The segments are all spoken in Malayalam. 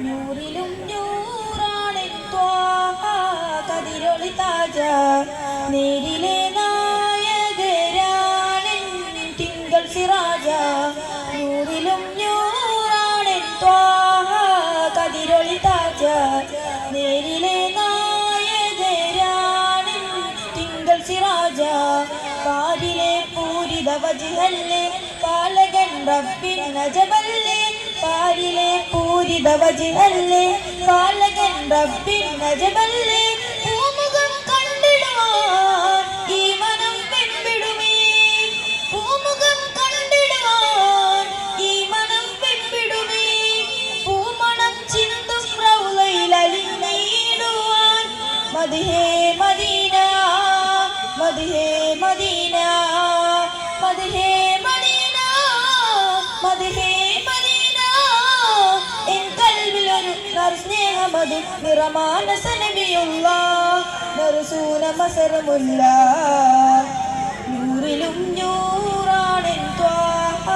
നൂറിലും നൂറാണ് കതിരൊളി താജ. നേരിലെ തിങ്കൾ സിറാജ. നൂറിലും താജ. തിങ്കൾ സിറാജ. പാലകൻ റബ്ബിൻ നജബല്ലേ പാരിലെ പൂരിത വജിഹല്ലേ പാലകൻ റബ്ബിൻ നജബല്ലേ പൂമുഖം കണ്ടിടുവാൻ ഈ മനം പെൺപിടുമേ. പൂമുഖം കണ്ടിടുവാൻ ഈ മനം പെൺപിടുമേ. പൂമണം ചിന്തും റൗലയിൽ അലിഞ്ഞിടുവാൻ. മതിഹേ മദീന മതിഹേ മദീന. സ്നേഹമതി നിറമാനസ നബിയുള്ള നറുസൂന മസരമുല്ല നൂറിലും നൂറാണെൻ ത്വാഹ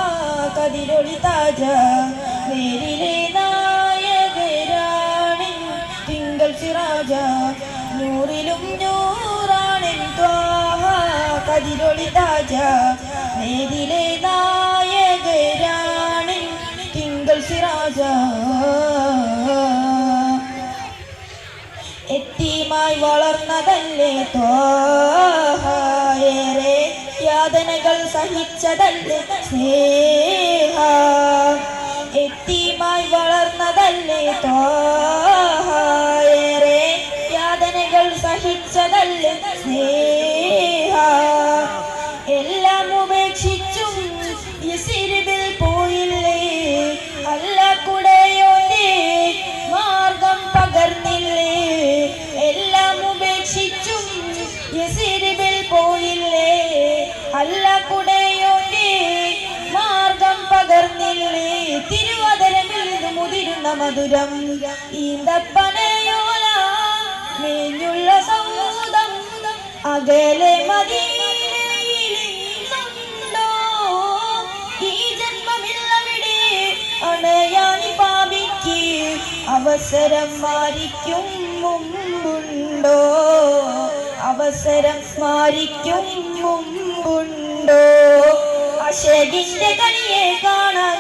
കതിരൊളി താജ നേരിലെ നായകരാണിൻ തിങ്കൾ സിറാജ നൂറിലും നൂറാണെൻ ത്വാഹ കതിരൊളി താജ നേരിലെ നായകരാണിൻ തിങ്കൾ സിറാജ എത്തിയുമായി വളർന്നതല്ലേ? തോഹേറെ യാതനകൾ സഹിച്ചതല്ലേ? സ്നേഹ എത്തിയുമായി വളർന്നതല്ലേ? തോഹേറെ മധുരം. ഈന്തപ്പനയോല മേഞ്ഞുള്ള സൗദം. അകലെ മതി അവസരം മാരിക്കും മുമ്പുണ്ടോ? അവസരം മാരിക്കും മുമ്പുണ്ടോ? അശകിന്റെ കണിയെ കാണാൻ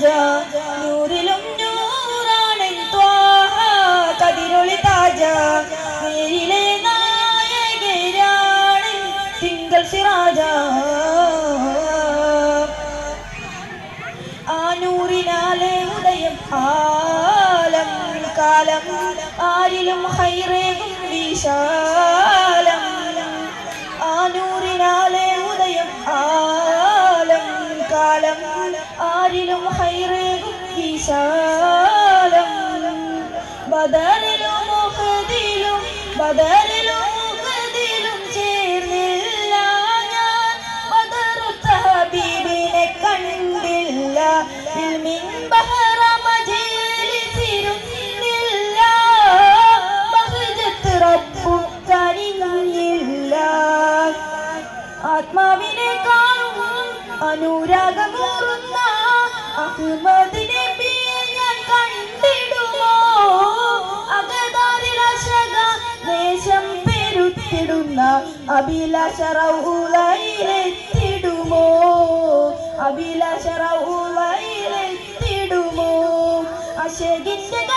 സിറാജ നൂറിലും നൂറാണ് കതിരൊളി താജ. നേരിലെ നായകരാണ് തിങ്കൾ സിറാജ ആനൂറിനാലെ ഉദയം ആലം കാലം ആരിലും ഹൈറേകും വിശാലം. ആനൂറിനാലെ ഉദയം ആലം കാലം ആരിലും ഹൈറ് വിശാലം. ബദറിലും മുഖതിലും ബദറിലും മുഖതിലും ചേർന്നില്ല ഞാൻ. ബദറുത്ത ഹബീബിനെ കണ്ടില്ല. ഇൽമിൻ ബഹറ മജീലിസിരുന്നില്ല. ബഹജത്ത് റബ്ബു കനിഞ്ഞില്ല ആത്മാവിനെ കാണും അനുരാഗമൂറുന്ന അഹ്മദ് നബിയെ ഞാൻ കണ്ടിടുമോ അകതാരിലശക ദേശം പെരുത്തിടുന്ന അഭിലാഷ റൗലയിലെത്തിടുമോ? അഭിലാഷ റൗലയിലെത്തിടുമോ? അശകിന്റെ